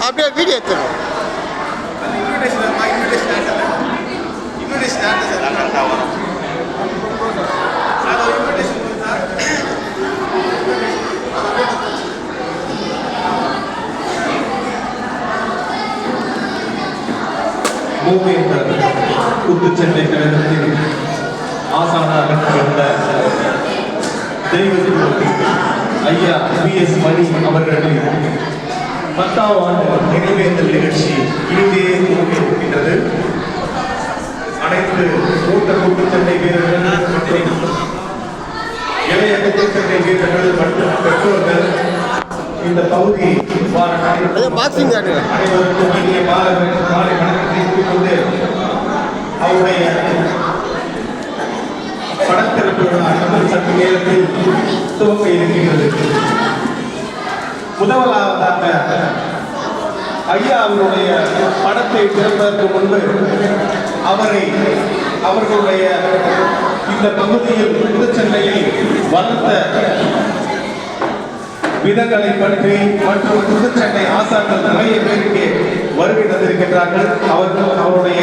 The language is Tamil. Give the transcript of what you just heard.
அப்படியே வீடியோ எடுத்துருவோம். மூவேந்தர் குத்துச்சண்டை கழகத்தில் ஆசானாக கொண்ட தெய்வத்தின் ஐயா பி எஸ் மணி அவர்களின் பத்தாம் ஆண்டு நினைவேந்தல் நிகழ்ச்சி இனிதே துவங்கியிருக்கின்றது அனைத்து மூத்த குத்துச்சண்டை வீரர்கள் மற்றும் இளைய குத்துச்சண்டை வீரர்கள் மற்றும் பெற்றோர்கள் இந்த பகுதி பாக்ஸிங் அனைவருக்கும் இனிய மாலை மாலை வணக்கத்தை கூறிக்கொண்டு அவருடைய படத்திறப்பு இன்னும் சற்று நேரத்தில் துவங்க இருக்கின்றது. முதலாவதாக ஐயா அவருடைய படத்தை திறப்பதற்கு முன்பு அவரை அவர்களுடைய இந்த பகுதியில் புதுச்சென்னையில் வளர்த்த விதங்களை பற்றி மற்றும் புதுச்சென்னை ஆசான்கள் நிறைய பேருக்கு வருகை தந்திருக்கின்றார்கள். அவர்கள் அவருடைய